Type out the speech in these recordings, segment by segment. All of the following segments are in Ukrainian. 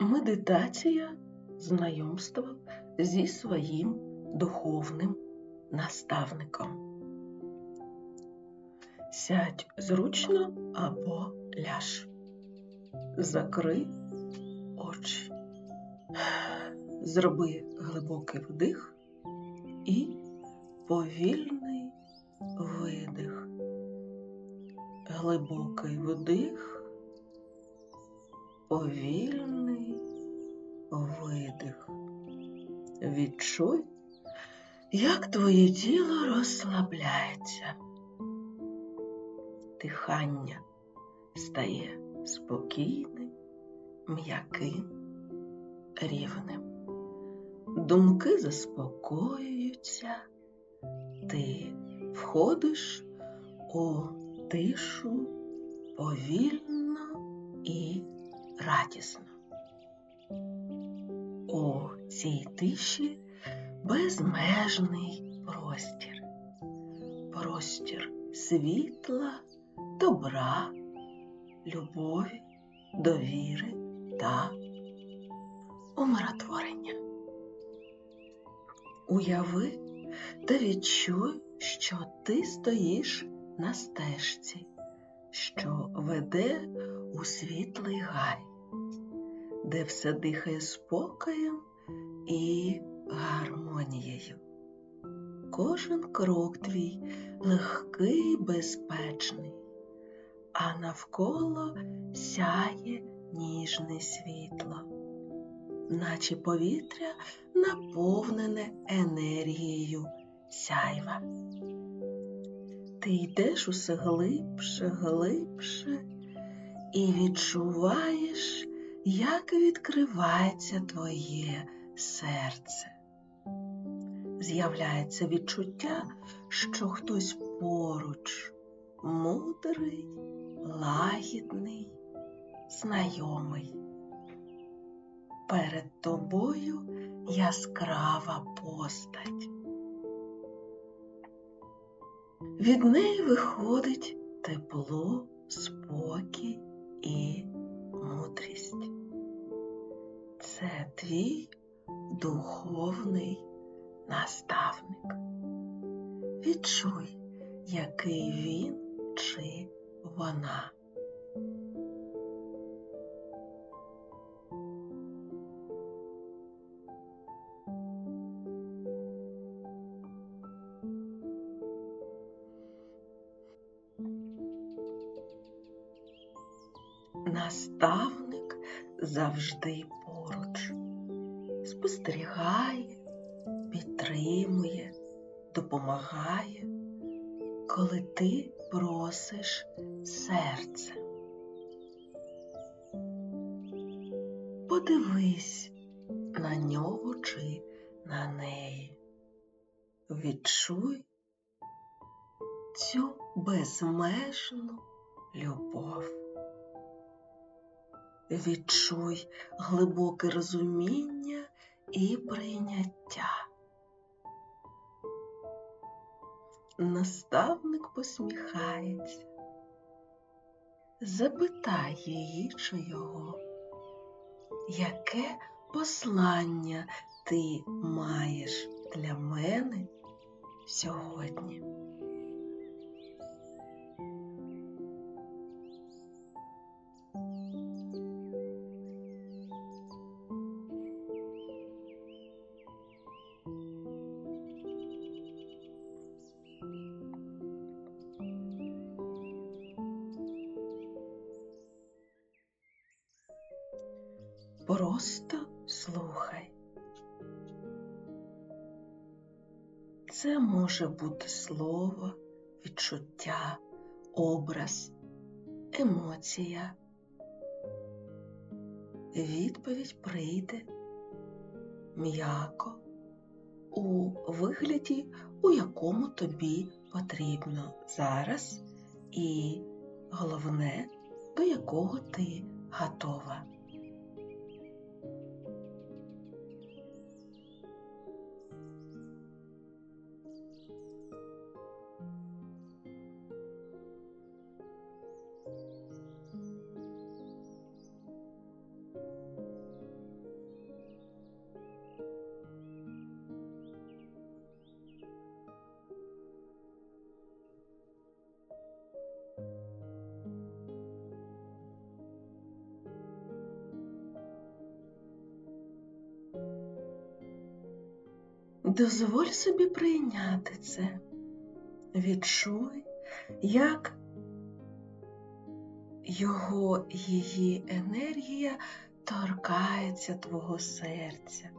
Медитація знайомства зі своїм духовним наставником. Сядь зручно або ляж. Закрий очі. Зроби глибокий вдих і повільний видих. Глибокий вдих, повільний видих. Відчуй, як твоє тіло розслабляється. Дихання стає спокійним, м'яким, рівним. Думки заспокоюються, ти входиш у тишу повільно і радісно. У цій тиші безмежний простір, простір світла, добра, любові, довіри та умиротворення. Уяви та відчуй, що ти стоїш на стежці, що веде у світлий гай, де все дихає спокоєм і гармонією. Кожен крок твій легкий, безпечний, а навколо сяє ніжне світло, наче повітря наповнене енергією сяйва. Ти йдеш усе глибше, глибше і відчуваєш, як відкривається твоє серце. З'являється відчуття, що хтось поруч, мудрий, лагідний, знайомий. Перед тобою яскрава постать. Від неї виходить тепло, спокій і мудрість. Це твій духовний наставник. Відчуй, який він чи вона. Наставник завжди поруч, спостерігає, підтримує, допомагає, коли ти просиш серце. Подивись на нього чи на неї. Відчуй цю безмежну любов. Відчуй глибоке розуміння і прийняття. Наставник посміхається, запитай її чи його, яке послання ти маєш для мене сьогодні? Просто слухай. Це може бути слово, відчуття, образ, емоція. Відповідь прийде м'яко у вигляді, у якому тобі потрібно зараз, і головне, до якого ти готова. Дозволь собі прийняти це. Відчуй, як його її енергія торкається твого серця,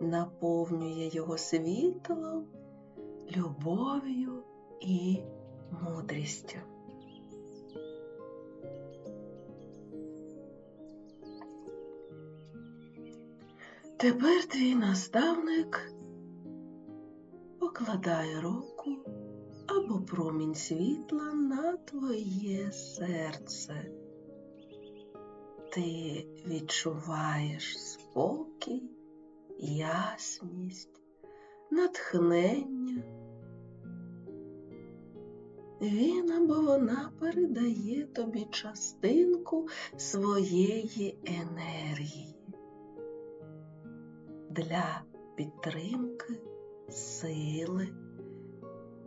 наповнює його світлом, любов'ю і мудрістю. Тепер твій наставник покладає руку або промінь світла на твоє серце. Ти відчуваєш спокій, ясність, натхнення. Він або вона передає тобі частинку своєї енергії для підтримки, сили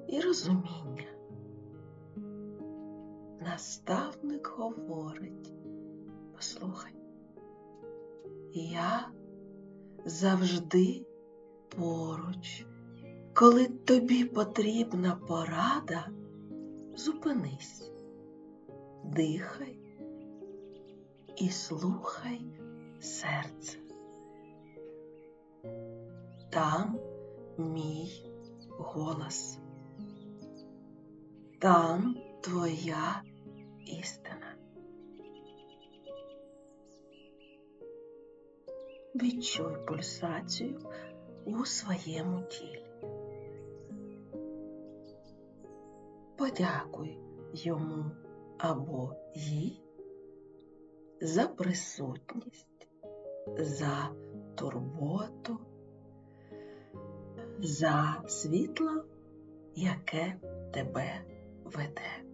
і розуміння. Наставник говорить, послухай, я завжди поруч, коли тобі потрібна порада, зупинись, дихай і слухай серце. Там мій голос. Там твоя істина. Відчуй пульсацію у своєму тілі. Подякуй йому або їй за присутність, за турботу, за світло, яке тебе веде.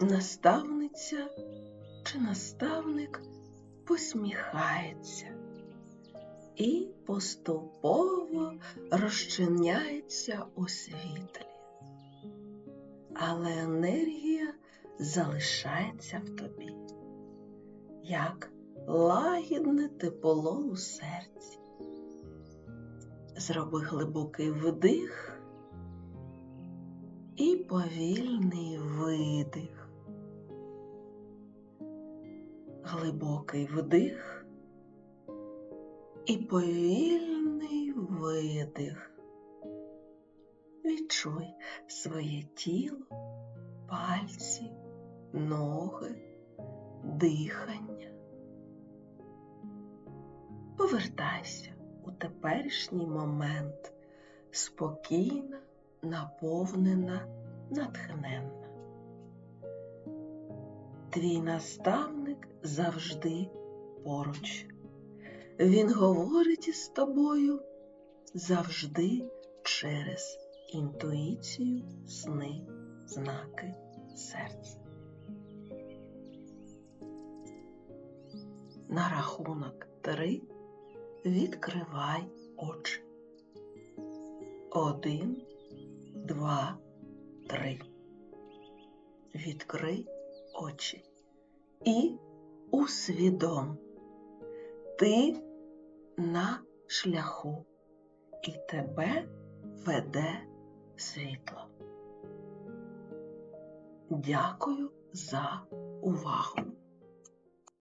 Наставниця чи наставник посміхається і поступово розчиняється у світлі, але енергія залишається в тобі, як лагідне тепло у серці. Зроби глибокий вдих і повільний видих. Глибокий вдих і повільний видих. Відчуй своє тіло, пальці, ноги, дихання. Повертайся у теперішній момент спокійна, наповнена, натхненна. Твій наставник завжди поруч. Він говорить із тобою завжди через інтуїцію, сни, знаки серця. На рахунок три відкривай очі. Один, два, три. Відкрий очі і усвідом. Ти на шляху і тебе веде світло. Дякую за увагу.